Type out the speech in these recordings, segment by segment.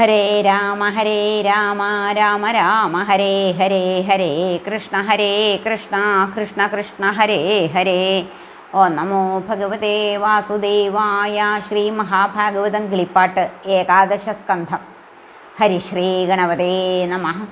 ഹരേ രാമ ഹരേ രാമ രാമ രാമ ഹരേ ഹരേ ഹരേ കൃഷ്ണ ഹരേ കൃഷ്ണ കൃഷ്ണ കൃഷ്ണ ഹരേ ഹരേ. ഓ നമോ ഭഗവതേ വാസുദേവായ ശ്രീ മഹാഭാഗവതം കിളിപ്പാട്ട് ഏകാദശ സ്കന്ധം. ഹരിശ്രീ ഗണപതേ നമ.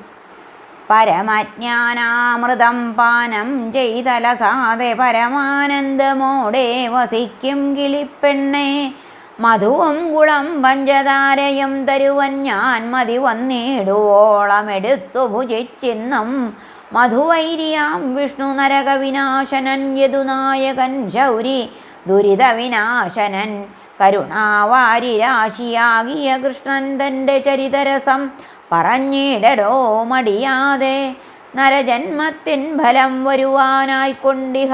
പരമജ്ഞാനാമൃതം പാനം ചെയ്തലസാതെ പരമാനന്ദമോടെ വസിക്കും കിളിപ്പെണ്ണേ. മധുവും ഗുളം പഞ്ചതാരയും തരുവൻ ഞാൻ മതി വന്നിടുവോളമെടുത്തു ഭുജിച്ചിന്നും. മധുവൈരിയാം വിഷ്ണു നരകവിനാശനൻ യദുനായകൻ ശൗരി ദുരിതവിനാശനൻ. കരുണാവാരിരാശിയാകിയ കൃഷ്ണൻ തന്റെ ചരിതരസം പറഞ്ഞിടടോ മടിയാതെ. നരജന്മത്തിൻ ഫലം വരുവാനായിക്കൊണ്ടിഹ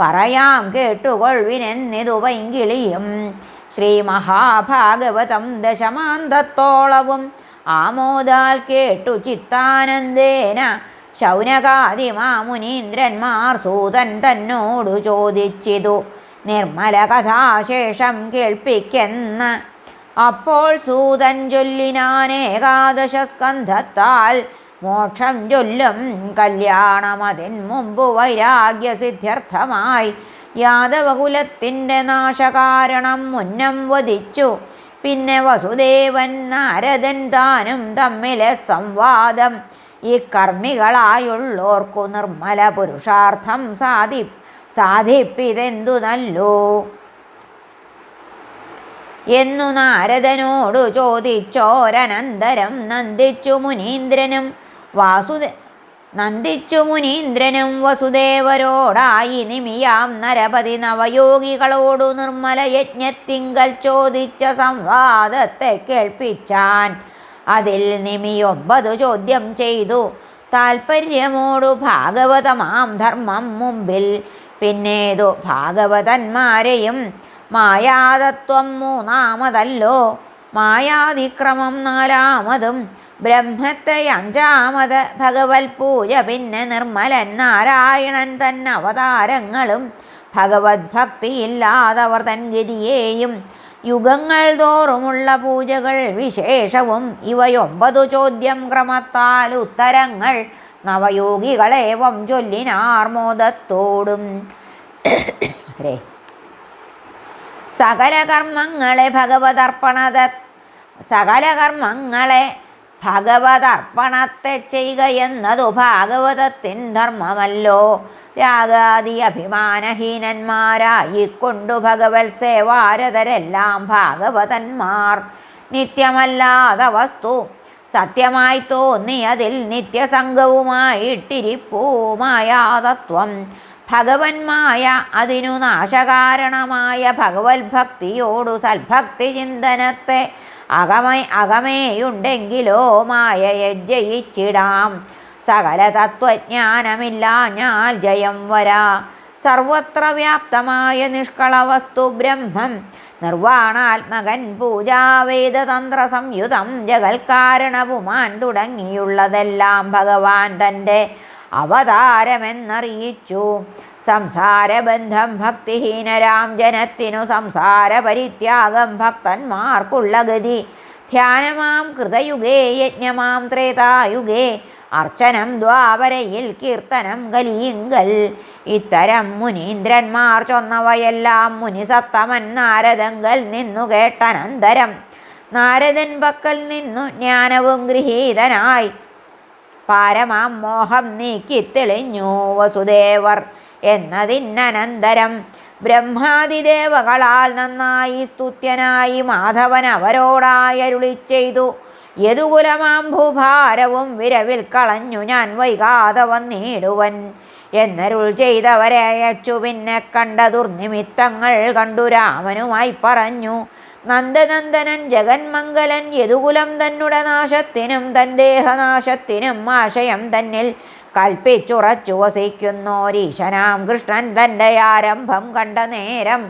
പറയാം കേട്ടുകൊൾവിനെന്നിതു പൈങ്കിളിയും ശ്രീ മഹാഭാഗവതം ദശമാന്തത്തോളവും ആമോദാൽ കേട്ടു ചിത്താനന്ദേന ശൗനകാദിമാമുനീന്ദ്രന്മാർ സൂതൻ തന്നോടു ചോദിച്ചിതു. നിർമ്മല കഥാശേഷം കേൾപ്പിക്കെന്ന്. അപ്പോൾ സൂതൻ ചൊല്ലിനാനേകാദശ സ്കന്ധത്താൽ മോക്ഷം ചൊല്ലും കല്യാണമതിൻ മുമ്പ് വൈരാഗ്യസിദ്ധ്യർത്ഥമായി യാദവകുലത്തിന്റെ നാശകാരണം മുന്നം വധിച്ചു. പിന്നെ വസുദേവൻ നാരദൻ താനും തമ്മിലെ സംവാദം. ഈ കർമ്മികളായുള്ളോർക്കു നിർമ്മല പുരുഷാർത്ഥം സാധി സാധിപ്പിതെന്തു നല്ലോ? എന്നു നാരദനോടു ചോദിച്ചോരനന്തരം നന്ദിച്ചു മുനീന്ദ്രനും. വാസുദേ നന്ദിച്ചു മുനീന്ദ്രനും വസുദേവരോടായി നിമിയാം നരപതി നവയോഗികളോടു നിർമ്മല യജ്ഞത്തിങ്കൽ ചോദിച്ച സംവാദത്തെ കേൾപ്പിച്ചാൻ. അതിൽ നിമിയൊമ്പതു ചോദ്യം ചെയ്തു. താൽപ്പര്യമോടു ഭാഗവതമാം ധർമ്മം മുമ്പിൽ. പിന്നേതു ഭാഗവതന്മാരെയും മായാതത്വം മൂന്നാമതല്ലോ. മായാതിക്രമം നാലാമതും ബ്രഹ്മത്തെ അഞ്ചാമത് ഭഗവത് പൂജ പിന്നെ നിർമ്മലൻ നാരായണൻ തൻ അവതാരങ്ങളും. ഭഗവത് ഭക്തിയില്ലാതവർ തൻ ഗതിയേയും. യുഗങ്ങൾ തോറുമുള്ള പൂജകൾ വിശേഷവും. ഇവയൊമ്പതു ചോദ്യം ക്രമത്താൽ ഉത്തരങ്ങൾ. നവയോഗികളേവം ചൊല്ലിനാർമോദത്തോടും ഹരേ സകല കർമ്മങ്ങളെ ഭഗവതർപ്പണത സകല കർമ്മങ്ങളെ ഭഗവതർപ്പണത്തെ ചെയ്യുക എന്നതു ഭാഗവതത്തിൻ ധർമ്മമല്ലോ. രാഗാദി അഭിമാനഹീനന്മാരായിക്കൊണ്ടു ഭഗവത് സേവാരതരെല്ലാം ഭാഗവതന്മാർ. നിത്യമല്ലാത്ത വസ്തു സത്യമായി തോന്നി അതിൽ നിത്യസംഗവുമായിട്ടിരിപ്പൂമായാതത്വം. ഭഗവന്മായ അതിനു നാശകാരണമായ ഭഗവത് ഭക്തിയോടു സൽഭക്തി ചിന്തനത്തെ അകമേ അകമേയുണ്ടെങ്കിലോ മായയെ ജയിച്ചിടാം. സകല തത്വജ്ഞാനമില്ലാഞ്ഞാൽ ജയം വരാ. സർവത്ര വ്യാപ്തമായ നിഷ്കളവസ്തു ബ്രഹ്മം. നിർവാണാത്മകൻ പൂജാവേദതന്ത്ര സംയുതം ജഗൽക്കാരണവുമാൻ തുടങ്ങിയുള്ളതെല്ലാം ഭഗവാൻ തന്റെ അവതാരമെന്നറിയിച്ചു. സംസാരബന്ധം ഭക്തിഹീനരാം ജനത്തിനു സംസാര പരിത്യാഗം ഭക്തന്മാർക്കുള്ള ഗതി. ധ്യാനമാം കൃതയുഗേ യജ്ഞമാം ത്രേതായുഗേ. അർച്ചനം ദ്വാപരയിൽ കീർത്തനം കലിയിങ്കൽ ഇത്തരം മുനീന്ദ്രന്മാർ ചൊന്നവയെല്ലാം മുനിസത്തമൻ നാരദങ്കൽ നിന്നു കേട്ടനന്തരം. നാരദൻ പക്കൽ നിന്നു ജ്ഞാനവും ഗൃഹീതനായി. പാരമാം മോഹം നീക്കി തെളിഞ്ഞു വസുദേവർ. എന്നതിനനന്തരം ബ്രഹ്മാതിദേവകളാൽ നന്നായി സ്തുത്യനായി മാധവൻ അവരോടായരുളി ചെയ്തു യതുകുലമാം ഭൂഭാരവും വിരവിൽ കളഞ്ഞു ഞാൻ വൈകാതെ വന്നിടുവൻ എന്നരുൾ ചെയ്തവരെ അയച്ചു. പിന്നെ കണ്ട ദുർനിമിത്തങ്ങൾ കണ്ടു രാമനുമായി പറഞ്ഞു നന്ദനന്ദനൻ ജഗന്മംഗലൻ യതുകുലം തന്നുടെ നാശത്തിനും തൻ ദേഹനാശത്തിനും ആശയം തന്നിൽ കൽപ്പിച്ചുറച്ചു വസിക്കുന്നോരീശനാം കൃഷ്ണൻ തന്റെ ആരംഭം കണ്ട നേരം.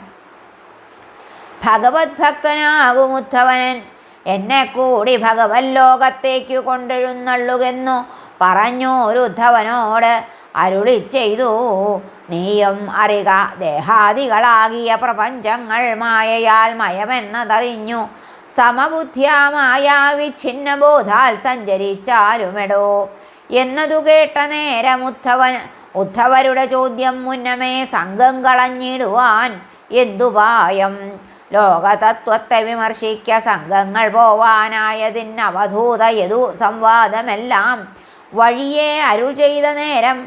ഭഗവത് ഭക്തനാകുമുദ്ധവനൻ എന്നെ കൂടി ഭഗവത് ലോകത്തേക്കു കൊണ്ടെഴുന്നള്ളുകെന്നു പറഞ്ഞോരുദ്ധവനോട് അരുളി ചെയ്തു. നീയും അറിക ദേഹാദികളാകിയ പ്രപഞ്ചങ്ങൾ മായയാൽ മയമെന്നതറിഞ്ഞു. സമബുദ്ധ്യാമായ വിച്ഛിന്ന ബോധാൽ സഞ്ചരിച്ചാലുമെടോ. എന്നതു കേട്ട നേരം ഉദ്ധവൻ ഉദ്ധവരുടെ ചോദ്യം മുന്നമേ സംഘം കളഞ്ഞിടുവാൻ എന്തുപായം ലോകതത്വത്തെ വിമർശിക്ക സംഘങ്ങൾ പോവാനായതിന് അവധൂത യതു സംവാദമെല്ലാം. വഴിയെ അരുൾ ചെയ്ത നേരം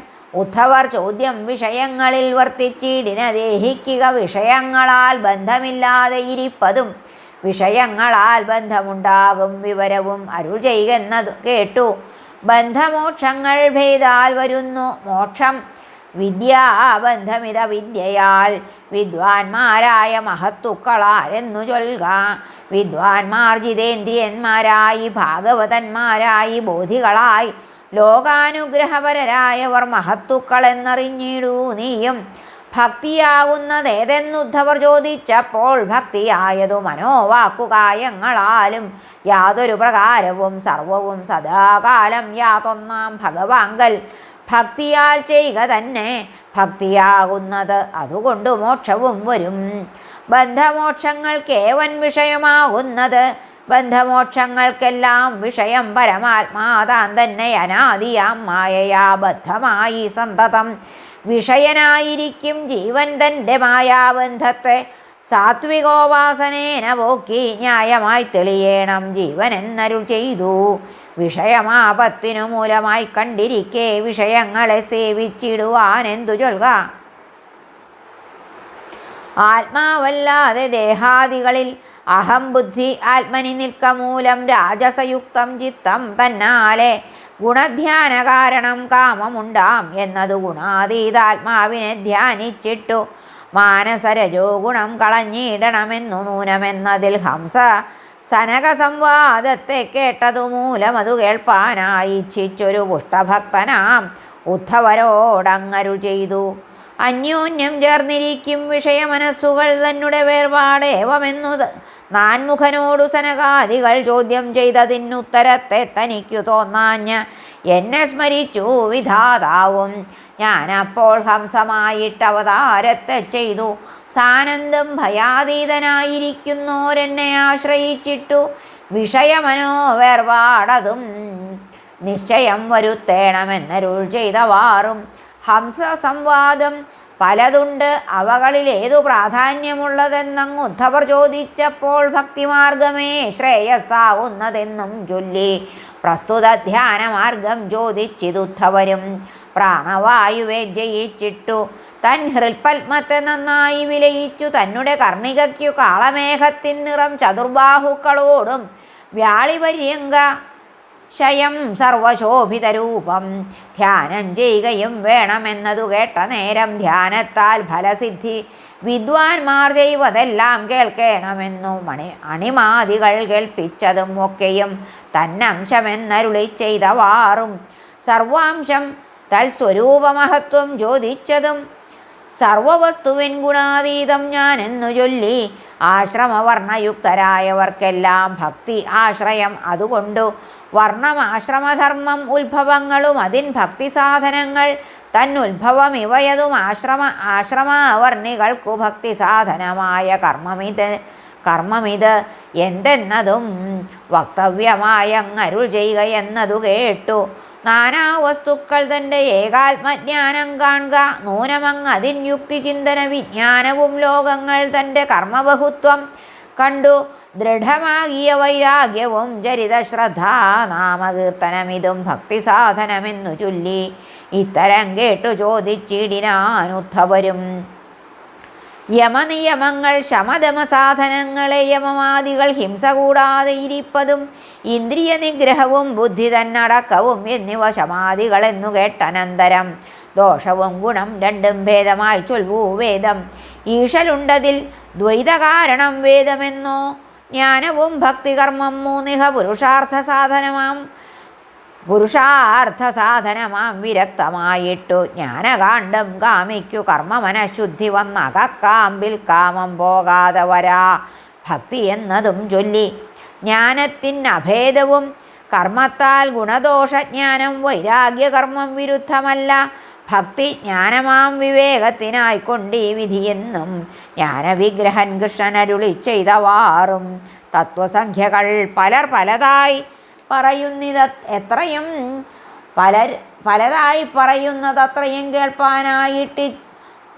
ഉദ്ധവർ ചോദ്യം വിഷയങ്ങളിൽ വർത്തിച്ചിടിന ദേഹിക്കുക വിഷയങ്ങളാൽ ബന്ധമില്ലാതെ ഇരിപ്പതും വിഷയങ്ങളാൽ ബന്ധമുണ്ടാകും വിവരവും അരുൾ ചെയ്യുന്നത് കേട്ടു. ബന്ധമോക്ഷങ്ങൾ ഭേദാൽ വരുന്നു മോക്ഷം. വിദ്യാബന്ധമിത വിദ്യയാൽ വിദ്വാൻമാരായ മഹത്തുക്കളാരെന്നു ചൊൽക. വിദ്വാൻമാർ ജിതേന്ദ്രിയന്മാരായി ഭാഗവതന്മാരായി ബോധികളായി ലോകാനുഗ്രഹപരരായവർ മഹത്തുക്കൾ എന്നറിഞ്ഞിടൂ നീയും. ഭക്തിയാകുന്നതേതെന്നുദ്ധവർ ചോദിച്ചപ്പോൾ ഭക്തിയായതു മനോവാക്കുകായങ്ങളാലും യാതൊരു പ്രകാരവും സർവവും സദാകാലം യാതൊന്നാം ഭഗവാങ്കൽ. ഭക്തിയാൽ ചെയ്യുക തന്നെ ഭക്തിയാകുന്നത് അതുകൊണ്ട് മോക്ഷവും വരും. ബന്ധമോക്ഷങ്ങൾക്കേവൻ വിഷയമാകുന്നത് ബന്ധമോക്ഷങ്ങൾക്കെല്ലാം വിഷയം പരമാത്മാതാൻ തന്നെ അനാദിയാം മായയാ ബദ്ധമായി സന്തതം. വിഷയനായിരിക്കും ജീവൻ തന്റെ മായാബന്ധത്തെ. സാത്വികോപാസനേന പോക്കി ന്യായമായി തെളിയേണം. ജീവൻ എന്നരുൾ ചെയ്തു. വിഷയമാപത്തിനു മൂലമായി കണ്ടിരിക്കെ വിഷയങ്ങളെ സേവിച്ചിടുവാൻ എന്തു ചൊൽക? ആത്മാവല്ലാതെ ദേഹാദികളിൽ അഹം ബുദ്ധി ആത്മനി നിൽക്ക മൂലം രാജസയുക്തം ചിത്തം തന്നാലെ ഗുണധ്യാന കാരണം കാമമുണ്ടാം എന്നതു ഗുണാതീതാത്മാവിനെ ധ്യാനിച്ചിട്ടു. മാനസരജോ ഗുണം കളഞ്ഞിടണമെന്നു നൂനമെന്നതിൽ ഹംസ സനക സംവാദത്തെ കേട്ടതു മൂലം അത് കേൾപ്പാനായി ഇച്ഛിച്ചൊരു പുഷ്ടഭക്തനാം ഉദ്ധവരോടങ്ങരു ചെയ്തു അന്യോന്യം ചേർന്നിരിക്കും വിഷയമനസ്സുകൾ തന്നെ വേർപാടേവമെന്നു നാൻമുഖനോടു സനകാദികൾ ചോദ്യം ചെയ്തതിനുത്തരത്തെ തനിക്കു തോന്നാഞ്ഞ് എന്നെ സ്മരിച്ചു വിധാതാവും. ഞാനപ്പോൾ ഹംസമായിട്ട് അവതാരത്തെ ചെയ്തു. സാനന്ദം ഭയാതീതനായിരിക്കുന്നോരെന്നെ ആശ്രയിച്ചിട്ടു. വിഷയമനോ വേർപാടതും നിശ്ചയം വരുത്തേണമെന്നരുൾ ചെയ്തവാറും. ഹംസ സംവാദം പലതുണ്ട്. അവകളിൽ ഏതു പ്രാധാന്യമുള്ളതെന്നങ്ങ് ഉദ്ധവർ ചോദിച്ചപ്പോൾ ഭക്തിമാർഗമേ ശ്രേയസ്സാവുന്നതെന്നും ചൊല്ലി പ്രസ്തുത ധ്യാനമാർഗം ചോദിച്ചിതുദ്ധവരും. പ്രാണവായുവെ ജയിച്ചിട്ടു. തൻ ഹൃൽപത്മത്തെ നന്നായി വിലയിച്ചു. തന്നെ കർണികയ്ക്കു കാളമേഘത്തിൻ നിറം ചതുർബാഹുക്കളോടും വ്യാളിപര്യങ്ക ശയം സർവശോഭിതരൂപം. ധ്യാനം ചെയ്യുകയും വേണമെന്നതു കേട്ട നേരം ധ്യാനത്താൽ ഫലസിദ്ധി. വിദ്വാൻമാർ ചെയ്വതെല്ലാം കേൾക്കണമെന്നു മണി അണിമാദികൾ കേൾപ്പിച്ചതും ഒക്കെയും തന്നംശമെന്നരുളി ചെയ്തവാറും. സർവാംശം തൽസ്വരൂപമഹത്വം ചോദിച്ചതും സർവവസ്തുവിൻ ഗുണാതീതം ഞാനെന്നു ചൊല്ലി ആശ്രമവർണയുക്തരായവർക്കെല്ലാം ഭക്തി ആശ്രയം അതുകൊണ്ടു. വർണം ആശ്രമധർമ്മം ഉത്ഭവങ്ങളും അതിൻ ഭക്തി സാധനങ്ങൾ തന്നുത്ഭവം ഇവയതും ആശ്രമ ആശ്രമാവർണികൾക്കു ഭക്തി സാധനമായ കർമ്മമിത് കർമ്മമിത് എന്തെന്നതും വക്തവ്യമായങ്ങരുൾ ചെയ്യുക എന്നതു കേട്ടു. നാനാ വസ്തുക്കൾ തന്റെ ഏകാത്മജ്ഞാനം കാണുക. നൂനമങ് അതിൻ യുക്തിചിന്തന വിജ്ഞാനവും ലോകങ്ങൾ തന്റെ കർമ്മബഹുത്വം കണ്ടു. ദൃഢമാകിയ വൈരാഗ്യവും ചരിതശ്രദ്ധ നാമകീർത്തനമിതും ഭക്തി സാധനമെന്നു ചൊല്ലി. ഇത്തരം കേട്ടു ചോദിച്ചിടിനാനുദ്ധവരും യമനിയമങ്ങൾ ശമദമ സാധനങ്ങളെ യമമാദികൾ ഹിംസ കൂടാതെ ഇരിപ്പതും ഇന്ദ്രിയ നിഗ്രഹവും ബുദ്ധി തന്നടക്കവും എന്നിവ ശമാദികളെന്നു കേട്ടനന്തരം ദോഷവും ഗുണം രണ്ടും ഭേദമായി ചൊൽവൂ വേദം. ഈശലുണ്ടതിൽ ദ്വൈതകാരണം വേദമെന്നോ ജ്ഞാനവും ഭക്തികർമ്മം മൂന്നിഹ പുരുഷാർത്ഥ സാധനമാം പുരുഷാർത്ഥ സാധനമാം വിരക്തമായിട്ടു. ജ്ഞാനകാണ്ഡം കാമിക്കു. കർമ്മമനഃശുദ്ധി വന്നകക്കാമ്പിൽ കാമം പോകാതെ വരാ. ഭക്തി എന്നതും ചൊല്ലി. ജ്ഞാനത്തിൻ അഭേദവും കർമ്മത്താൽ ഗുണദോഷജ്ഞാനം വൈരാഗ്യകർമ്മം വിരുദ്ധമല്ല. ഭക്തി ജ്ഞാനമാം വിവേകത്തിനായിക്കൊണ്ട് ഈ വിധിയെന്നും ജ്ഞാനവിഗ്രഹൻ കൃഷ്ണനരുളി ചെയ്തവാറും. തത്വസംഖ്യകൾ പലർ പലതായി പറയുന്നിത് എത്രയും പലർ പലതായി പറയുന്നത് അത്രയും കേൾപ്പാനായിട്ട്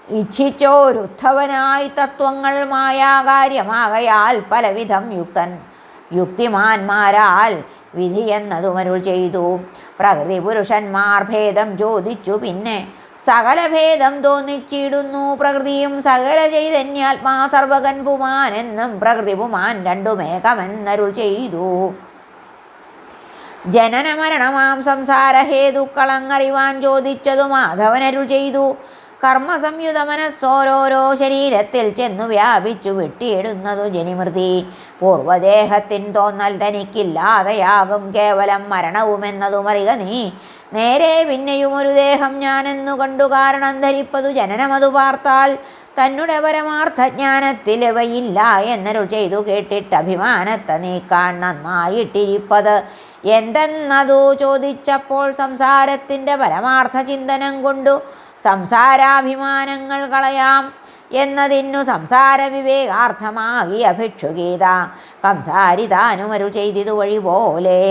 ഇച്ഛിച്ചോരുദ്ധവനായി തത്വങ്ങൾ മായാകാര്യമാകയാൽ പലവിധം യുക്തൻ യുക്തിമാന്മാരാൽ വിധി എന്നതുമരുൾ ചെയ്തു. പ്രകൃതി പുരുഷന്മാർ ഭേദം ചോദിച്ചു പിന്നെ സകല ഭേദം തോന്നിച്ചിടുന്നു. പ്രകൃതിയും സകല ചൈതന്യാത്മാ സർവകൻ പുമാൻ എന്നും പ്രകൃതി പുമാൻ രണ്ടുമേകമെന്നരുൾ ചെയ്തു. ജനന മരണമാം സംസാര ഹേതുക്കളങ്ങറിവാൻ ചോദിച്ചതു മാധവനരുൾ ചെയ്തു. കർമ്മസംയുത മനസ്സോരോരോ ശരീരത്തിൽ ചെന്നു വ്യാപിച്ചു വെട്ടിയിടുന്നതു ജനിമൃതി. പൂർവദേഹത്തിൻ തോന്നൽ തനിക്കില്ലാതെയാകും കേവലം മരണവുമെന്നതു മറിക നീ. നേരെ പിന്നെയും ഒരു ദേഹം ഞാനെന്നു കണ്ടു കാരണം ധരിപ്പതു ജനനമതു പാർത്താൽ തന്നുടെ പരമാർത്ഥ ജ്ഞാനത്തിൽ ഇവയില്ല എന്നരുൾ ചെയ്തു കേട്ടിട്ട് അഭിമാനത്തെ നീക്കാൻ നന്നായിട്ടിരിപ്പത്. എന്തെന്നതു ചോദിച്ചപ്പോൾ സംസാരത്തിന്റെ പരമാർത്ഥ ചിന്തനം കൊണ്ടു സംസാരാഭിമാനങ്ങൾ കളയാം എന്നതിന്നു സംസാര വിവേകാർത്ഥമാകിയ ഭിക്ഷുഗീത സംസാരിതാനുമരു ചെയ്തിതു വഴി പോലെ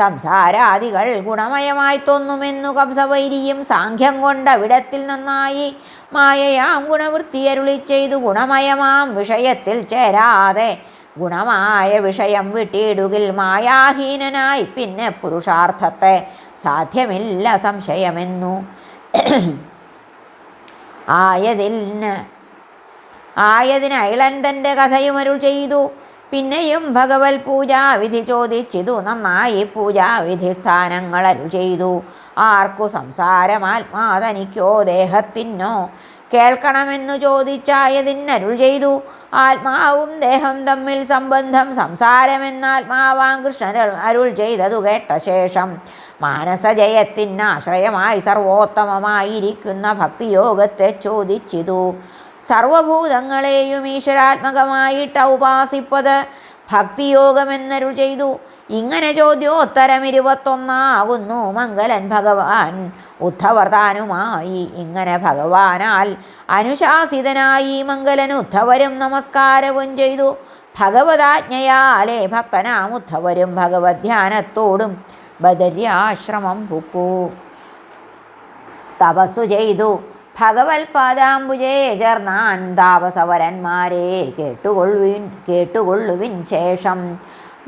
സംസാരാദികൾ ഗുണമയമായി തോന്നുമെന്നു കംസവൈരിയും സാഖ്യം കൊണ്ട് അവിടത്തിൽ നന്നായി മായയാം ഗുണവൃത്തി അരുളി ചെയ്തു ഗുണമയമാം വിഷയത്തിൽ ചേരാതെ ഗുണമായ വിഷയം വിട്ടിടുകിൽ മായാഹീനനായി പിന്നെ പുരുഷാർത്ഥത്തെ സാധ്യമില്ല സംശയമെന്നു. ആയതിന് ആയതിന് അയളൻ തന്റെ അരുൾ ചെയ്തു. പിന്നെയും ഭഗവത് പൂജാവിധി ചോദിച്ചിതു. നന്നായി പൂജാവിധി സ്ഥാനങ്ങൾ അരു ചെയ്തു. ആർക്കു സംസാരമാത്മാതനിക്കോ ദേഹത്തിനോ കേൾക്കണമെന്നു ചോദിച്ചായതിനരുൾ ചെയ്തു. ആത്മാവും ദേഹം തമ്മിൽ സംബന്ധം സംസാരമെന്നാത്മാവാം കൃഷ്ണൻ അരുൾ ചെയ്തതു കേട്ട ശേഷം മാനസജയത്തിനാശ്രയമായി സർവോത്തമമായിരിക്കുന്ന ഭക്തിയോഗത്തെ ചോദിച്ചിതു. സർവഭൂതങ്ങളെയും ഈശ്വരാത്മകമായിട്ട് ഉപാസിപ്പത് ഭക്തിയോഗമെന്നരുൾ ചെയ്തു. ഇങ്ങനെ ചോദ്യോത്തരം ഇരുപത്തൊന്നാകുന്നു മംഗലൻ ഭഗവാൻ ഉദ്ധവർത്താനുമായി ഇങ്ങനെ ഭഗവാനാൽ അനുശാസിതനായി മംഗലൻ ഉദ്ധവരും നമസ്കാരവും ചെയ്തു. ഭഗവതാജ്ഞയാലേ ഭക്തനാം ഉദ്ധവരും ഭഗവത്യാനത്തോടും ബദര്യാശ്രമം പുക്കു. തപസ്സു ചെയ്തു. ഭഗവത് പാദാംബുജേ ചേർന്നാൻ താപസവരന്മാരെ കേട്ടുകൊള്ളുവിൻ കേട്ടുകൊള്ളുവിൻ ശേഷം.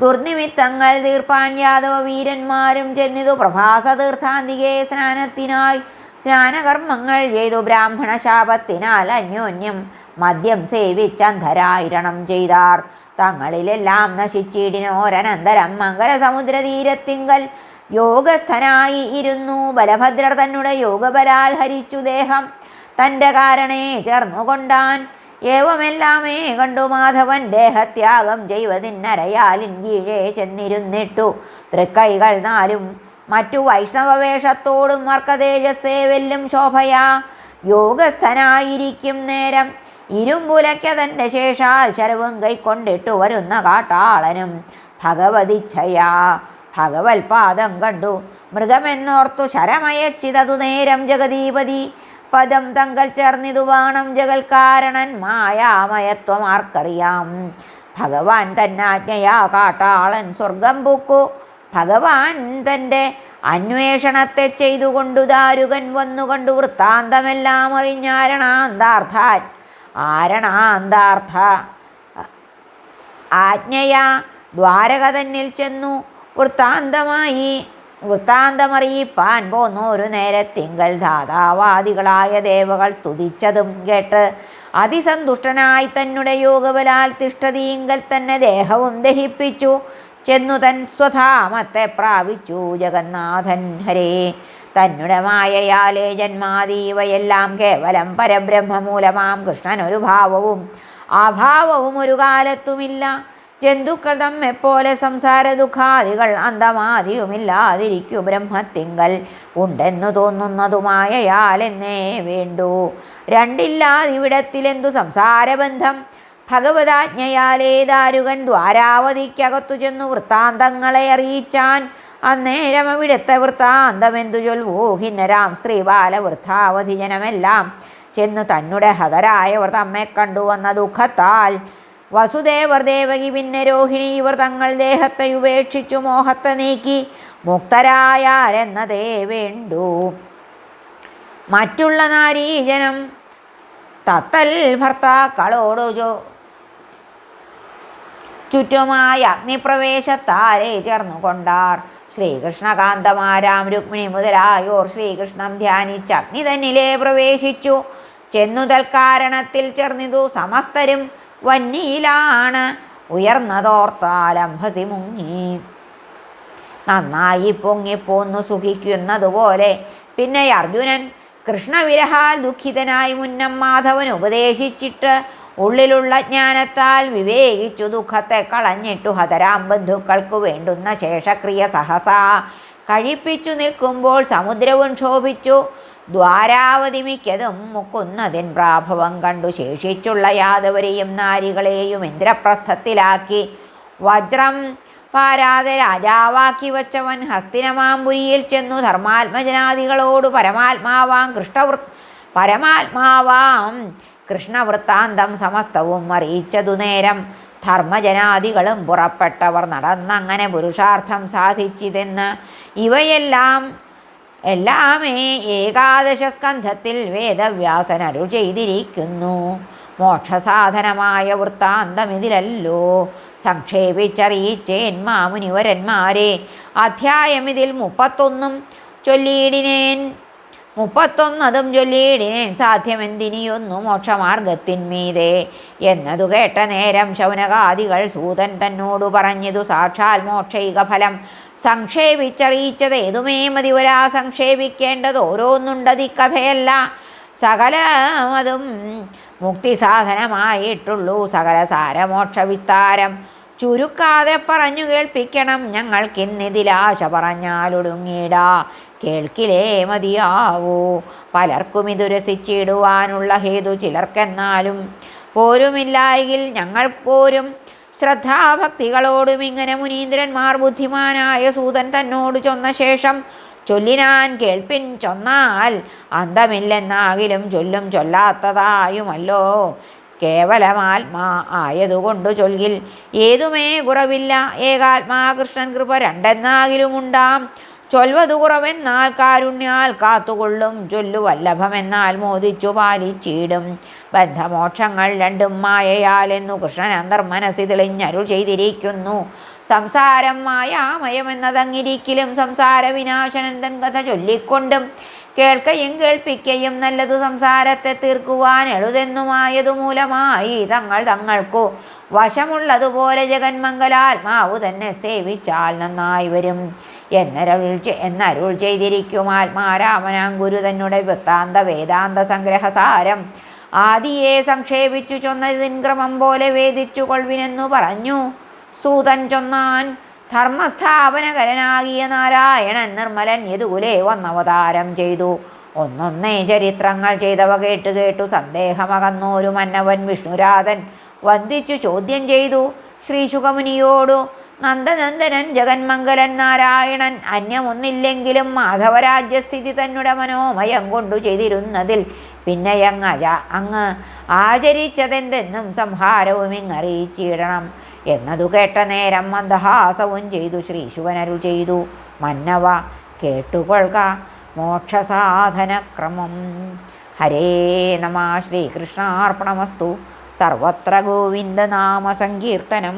ദുർനിമിത്തങ്ങൾ തീർപ്പാൻ യാദവ വീരന്മാരും ചെന്നിതു പ്രഭാസ തീർത്ഥാന്തികെ സ്നാനത്തിനായി. സ്നാനകർമ്മങ്ങൾ ചെയ്തു ബ്രാഹ്മണ ശാപത്തിനാൽ അന്യോന്യം മദ്യം സേവിച്ചന്ധരായിരണം ചെയ്താർ. തങ്ങളിലെല്ലാം നശിച്ചിടിനോരനന്തരം മംഗലസമുദ്രതീരത്തിങ്കൽ യോഗസ്ഥനായി ഇരുന്നു. ബലഭദ്രർ തന്നെ യോഗബലാൽ ഹരിച്ചു ദേഹം. തന്റെ കാരണേ ചേർന്നുകൊണ്ടാൻ ഏവമെല്ലാമേ കണ്ടു മാധവൻ ദേഹത്യാഗം ചെയ്വതിന്നരയാലിൻ കീഴേ ചെന്നിരുന്നിട്ടു. തൃക്കൈകൾ നാലും മറ്റു വൈഷ്ണവവേഷത്തോടും മർക്കതേജസ്സേ വെല്ലും ശോഭയാ. യോഗസ്ഥനായിരിക്കും നേരം. ഇരുമ്പുലയ്ക്കതന്റെ ശേഷാൽ ശരവും കൈക്കൊണ്ടിട്ടു വരുന്ന കാട്ടാളനും ഭഗവതിച്ഛയാ ഭഗവത്പാദം കണ്ടു. മൃഗമെന്നോർത്തു ശരമയച്ചിതതു നേരം ജഗദീപതി. പദം തങ്കൽ ചേർന്നിതു വാണം ജഗൽക്കാരണൻ. മായാമയത്വം ആർക്കറിയാം? ഭഗവാൻ തന്നാജ്ഞയാ കാട്ടാളൻ സ്വർഗം പൂക്കു. ഭഗവാൻ തന്റെ അന്വേഷണത്തെ ചെയ്തുകൊണ്ടു ദാരുകൻ വന്നുകൊണ്ടു വൃത്താന്തമെല്ലാം അറിഞ്ഞാരണാന്താർത്ഥ ആരണാന്താർത്ഥ ആജ്ഞയാ ദ്വാരക തന്നിൽ ചെന്നു. വൃത്താന്തമായി വൃത്താന്തമറിയിപ്പാൻ പോന്നു ഒരു നേരത്തിങ്കൽ ധാതാവാദികളായ ദേവകൾ സ്തുതിച്ചതും കേട്ട് അതിസന്തുഷ്ടനായി തന്നെ യോഗബലാൽ തിഷ്ഠതീങ്കൽ തന്നെ ദേഹവും ദഹിപ്പിച്ചു. ചെന്നു തൻ സ്വധാമത്തെ പ്രാപിച്ചു ജഗന്നാഥൻ. ഹരേ തന്നെ മായയാലേ ജന്മാദീവയെല്ലാം കേവലം പരബ്രഹ്മമൂലമാം കൃഷ്ണൻ ഒരു ഭാവവും അഭാവവും ഒരു കാലത്തുമില്ല. ജന്തുക്കൾ തമ്മെപ്പോലെ സംസാര ദുഃഖാദികൾ അന്തമാദിയുമില്ലാതിരിക്കു ബ്രഹ്മത്തിങ്കൽ. ഉണ്ടെന്നു തോന്നുന്നതുമായയാലെന്നേ വേണ്ടു. രണ്ടില്ലാതിവിടത്തിലെന്തു സംസാരബന്ധം? ഭഗവതാജ്ഞയാലേതാരുകൻ ദ്വാരാവതിക്കകത്തു ചെന്നു വൃത്താന്തങ്ങളെ അറിയിച്ചാൻ? അന്നേരം അവിടുത്തെ വൃത്താന്തമെന്തു ചൊൽവൂ? സ്ത്രീ സ്ത്രീബാല വൃദ്ധാവധി ജനമെല്ലാം ചെന്നു തന്നുടെ ഹതരായവർ തമ്മെ കണ്ടുവന്ന ദുഃഖത്താൽ വസുദേവർ ദേവകി രോഹിണി ഇവർ തങ്ങൾ ദേഹത്തെ ഉപേക്ഷിച്ചു മോഹത്തെ നീക്കി. മുക്തരായാരെന്നതേ വേണ്ടു. മറ്റുള്ള നാരീജനം തത്തൽ ഭർത്താക്കളോടു ചോ ചുറ്റുമായ അഗ്നിപ്രവേശത്താരെ ചേർന്നുകൊണ്ടാർ. ശ്രീകൃഷ്ണകാന്തമാരാം രുക്മിണി മുതലായോർ ശ്രീകൃഷ്ണം ധ്യാനിച്ച് അഗ്നി പ്രവേശിച്ചു. ചെന്നുതൽ കാരണത്തിൽ ചേർന്നിതു സമസ്തരും വന്നിയിലാണ് ഉയർന്നതോർത്താലംഭസി മുങ്ങി. നന്നായി പൊങ്ങിപ്പോന്നു സുഖിക്കുന്നതുപോലെ. പിന്നെ അർജുനൻ കൃഷ്ണവിരഹാൽ ദുഃഖിതനായി മുന്നം മാധവൻ ഉപദേശിച്ചിട്ട് ഉള്ളിലുള്ള ജ്ഞാനത്താൽ വിവേകിച്ചു ദുഃഖത്തെ കളഞ്ഞിട്ടു ഹതരാം ബന്ധുക്കൾക്കു വേണ്ടുന്ന ശേഷക്രിയ സഹസ. കഴിപ്പിച്ചു നിൽക്കുമ്പോൾ സമുദ്രവും ക്ഷോഭിച്ചു. ദ്വാരാവതി മിക്കതും മുക്കുന്നതിൻ പ്രാഭവം കണ്ടു ശേഷിച്ചുള്ള യാദവരെയും നാരികളെയും ഇന്ദ്രപ്രസ്ഥത്തിലാക്കി വജ്രം പാരാതെ രാജാവാക്കി വച്ചവൻ ഹസ്തിനമാമ്പുരിയിൽ ചെന്നു ധർമാത്മജനാദികളോട് പരമാത്മാവാം കൃഷ്ണവൃ പരമാത്മാവാം കൃഷ്ണവൃത്താന്തം സമസ്തവും അറിയിച്ചതു നേരം ധർമ്മജനാദികളും പുറപ്പെട്ടവർ നടന്നങ്ങനെ പുരുഷാർത്ഥം സാധിച്ചിതെന്ന് ഇവയെല്ലാം എല്ലാമേ ഏകാദശ സ്കന്ധത്തിൽ വേദവ്യാസൻ അരുൾ ചെയ്തിരിക്കുന്നു. മോക്ഷസാധനമായ വൃത്താന്തം ഇതിലല്ലോ സംക്ഷേപിച്ചറിയിച്ചേൻ മാമുനിവരന്മാരെ. അധ്യായം ഇതിൽ മുപ്പത്തൊന്നും ചൊല്ലിയിടിനേൻ. മുപ്പത്തൊന്നതും ചൊല്ലിയിടിനേൻ സാധ്യമെന്തിനിയൊന്നു മോക്ഷമാർഗത്തിന്മീതെ എന്നതു കേട്ട നേരം ശൗനകാദികൾ സൂതൻ തന്നോടു പറഞ്ഞതു സാക്ഷാൽ മോക്ഷൈക ഫലം. സംക്ഷേപിച്ചറിയിച്ചത് ഏതുമേ മതിവരാ സംക്ഷേപിക്കേണ്ടത് ഓരോന്നുണ്ടതി കഥയല്ല. സകലമതും മുക്തി സാധനമായിട്ടുള്ളൂ സകല സാരമോക്ഷ വിസ്താരം ചുരുക്കാതെ പറഞ്ഞു കേൾപ്പിക്കണം ഞങ്ങൾക്കിന്നിതിലാശ പറഞ്ഞാലൊടുങ്ങിടാ കേൾക്കിലേ മതിയാവൂ. പലർക്കും ഇത് രസിച്ചിടുവാനുള്ള ഹേതു ചിലർക്കെന്നാലും പോരുമില്ലായെങ്കിൽ ഞങ്ങൾ പോരും ശ്രദ്ധാഭക്തികളോടും ഇങ്ങനെ മുനീന്ദ്രന്മാർ ബുദ്ധിമാനായ സൂതൻ തന്നോട് ചൊന്ന ശേഷം ചൊല്ലിനാൻ കേൾപ്പിൻ ചൊന്നാൽ അന്തമില്ലെന്നാകിലും ചൊല്ലും ചൊല്ലാത്തതായുമല്ലോ. കേവലമാത്മാ ആയതുകൊണ്ട് ചൊല്ലിൽ ഏതുമേ കുറവില്ല. ഏകാത്മാ കൃഷ്ണൻ കൃപ രണ്ടെന്നാകിലും ഉണ്ടാം ചൊൽവതു കുറവെന്നാൽ കാരുണ്യാൽ കാത്തുകൊള്ളും. ചൊല്ലു വല്ലഭമെന്നാൽ മോദിച്ചു പാലിച്ചിടും. ബന്ധമോക്ഷങ്ങൾ രണ്ടും മായയാലെന്നു കൃഷ്ണൻ അന്തർമനസ്സി തെളിഞ്ഞരുൾ ചെയ്തിരിക്കുന്നു. സംസാരം മായാമയമെന്നതങ്ങിരിക്കലും സംസാര വിനാശനൻ തൻ കഥ ചൊല്ലിക്കൊണ്ടും. കേൾക്കയും കേൾപ്പിക്കയും നല്ലതു സംസാരത്തെ തീർക്കുവാൻ എളുതെന്നുമായതു മൂലമായി തങ്ങൾ തങ്ങൾക്കു വശമുള്ളതുപോലെ ജഗന്മംഗലാത്മാവു തന്നെ സേവിച്ചാൽ നന്നായി വരും. എന്നരുൾ എന്നരുൾ ചെയ്തിരിക്കും ആത്മാരാമനാം ഗുരു തന്നെ വൃത്താന്ത വേദാന്ത സംഗ്രഹസാരം. ആദിയെ സംക്ഷേപിച്ചു ചൊന്നതിൻ ക്രമം പോലെ വേദിച്ചു കൊൾവിനെന്നു പറഞ്ഞു. സൂതൻ ചൊന്നാൻ ധർമ്മസ്ഥാപനകരനാകിയ നാരായണൻ നിർമ്മലൻ യതുകുലേ വന്നവതാരം ചെയ്തു. ഒന്നൊന്നേ ചരിത്രങ്ങൾ ചെയ്തവ കേട്ടു കേട്ടു സന്ദേഹമകന്നോരു മന്നവൻ വിഷ്ണുരാധൻ വന്ദിച്ചു ചോദ്യം ചെയ്തു. ശ്രീ ശുഖമുനിയോടു നന്ദനന്ദനൻ ജഗന്മംഗലൻ നാരായണൻ അന്യമൊന്നില്ലെങ്കിലും മാധവരാജ്യസ്ഥിതി തന്നെ മനോമയം കൊണ്ടു ചെയ്തിരുന്നതിൽ പിന്നെയങ്ങ് അജ അങ്ങ് ആചരിച്ചതെന്തെന്നും സംഹാരവും ഇങ്ങറിയിച്ചിടണം എന്നതു കേട്ട നേരം മന്ദഹാസവും ചെയ്തു ശ്രീശുവനരുൾ ചെയ്തു. മന്നവ കേട്ടുകൊള്ളുക മോക്ഷസാധനക്രമം. ഹരേ നമ ശ്രീകൃഷ്ണാർപ്പണമസ്തു. സർവത്ര ഗോവിന്ദനാമ സങ്കീർത്തനം.